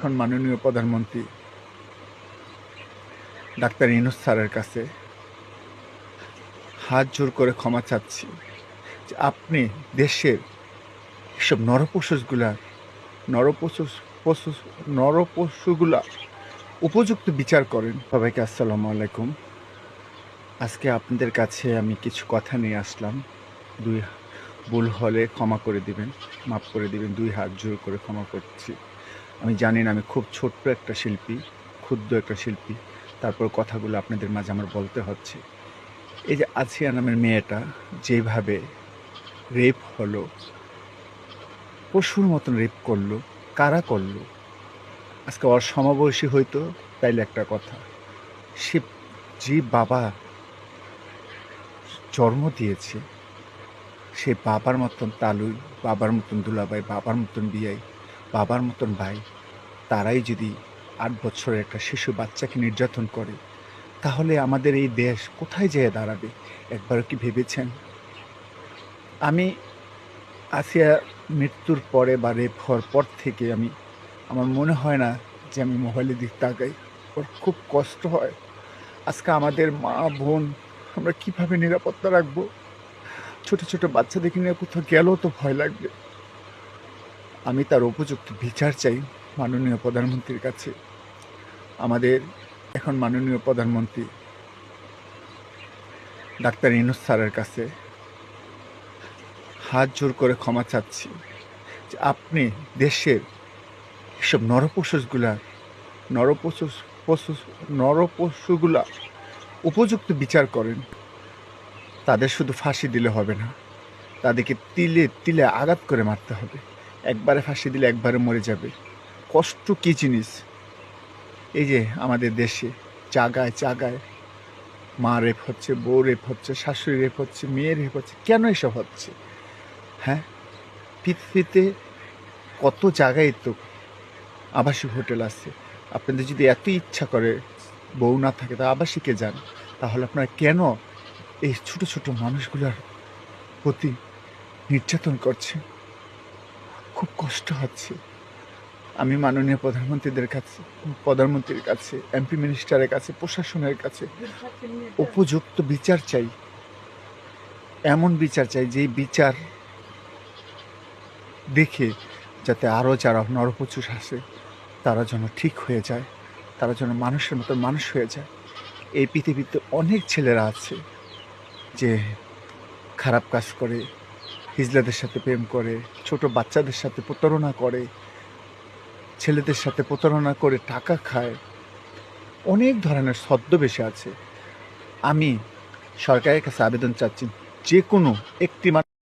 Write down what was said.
এখন মাননীয় প্রধানমন্ত্রী ডাক্তার ইনুস স্যারের কাছে হাত জোর করে ক্ষমা চাচ্ছি যে আপনি দেশের এসব নরপশুগুলা নরপশু পশু নরপশুগুলা উপযুক্ত বিচার করেন। সবাইকে আসসালামু আলাইকুম। আজকে আপনাদের কাছে আমি কিছু কথা নিয়ে আসলাম। দুই ভুল হলে ক্ষমা করে দিবেন, মাফ করে দিবেন, দুই হাত জোর করে ক্ষমা করছি। আমি জানি না, আমি খুব ছোট্ট একটা শিল্পী, ক্ষুদ্র একটা শিল্পী। তারপর কথাগুলো আপনাদের মাঝে আমার বলতে হচ্ছে। এই যে আসিয়া নামের মেয়েটা যেভাবে রেপ হলো, পশুর মতন রেপ করল, কারা করল? আজকে ওর সমবয়সী হইতো, তাইলে একটা কথা। সে যে বাবা জন্ম দিয়েছে, সে বাবার মতন তালুই, বাবার মতন দুলাভাই, বাবার মতন বিয়াই। বাবার মতন ভাই, তারাই যদি আট বছরের একটা শিশু বাচ্চাকে নির্যাতন করে, তাহলে আমাদের এই দেশ কোথায় যেয়ে দাঁড়াবে? একবারও কি ভেবেছেন? আমি আসিয়া মৃত্যুর পরে বা রেপ হওয়ার পর থেকে আমি, আমার মনে হয় না যে আমি মোবাইলের দিক তাকাই। ওর খুব কষ্ট হয়। আজকে আমাদের মা, বোন, আমরা কীভাবে নিরাপত্তা রাখব? ছোট ছোট বাচ্চাদেরকে নিয়ে কোথাও গেলেও তো ভয় লাগবে। আমি তার উপযুক্ত বিচার চাই মাননীয় প্রধানমন্ত্রীর কাছে। আমাদের এখন মাননীয় প্রধানমন্ত্রী ডাক্তার ইনুস স্যারের কাছে হাত জোর করে ক্ষমা চাচ্ছি যে আপনি দেশের এসব নরপশুগুলা নরপশু পশু, নরপশুগুলা উপযুক্ত বিচার করেন, তাদের শুধু ফাঁসি দিলে হবে না, তাদেরকে তিলে তিলে আঘাত করে মারতে হবে। একবারে ফাঁসি দিলে একবারে মরে যাবে। কষ্ট কী জিনিস? এই যে আমাদের দেশে জাগায় জাগায় মা রেপ হচ্ছে, বউ রেপ হচ্ছে, শাশুড়ি রেপ হচ্ছে, মেয়ে রেপ হচ্ছে, কেন এসব হচ্ছে? হ্যাঁ? পৃথিবীতে কত জায়গায় তো আবাসিক হোটেল আছে। আপনাদের যদি এত ইচ্ছা করে বউ না থাকে, তা আবাসিকে যান। তাহলে আপনারা কেন এই ছোট ছোট মানুষগুলোর প্রতি নির্যাতন করছে খুব কষ্ট হচ্ছে। আমি মাননীয় প্রধানমন্ত্রীদের কাছে, প্রধানমন্ত্রীর কাছে এমপি মিনিস্টারের কাছে, প্রশাসনের কাছে উপযুক্ত বিচার চাই। এমন বিচার চাই, যেই বিচার দেখে যাতে আরও যারা নরপচুষ আসে তারা যেন ঠিক হয়ে যায়, তারা যেন মানুষের মতো মানুষ হয়ে যায়। এই পৃথিবীতে অনেক ছেলেরা আছে যে খারাপ কাজ করে হিজলাদের সাথে প্রেম করে, ছোট বাচ্চাদের সাথে প্রতারণা করে, ছেলেদের সাথে প্রতারণা করে টাকা খায়। অনেক ধরনের ছদ্মবেশে আছে। আমি সরকারের কাছে আবেদন চাচ্ছি যে কোনো একটি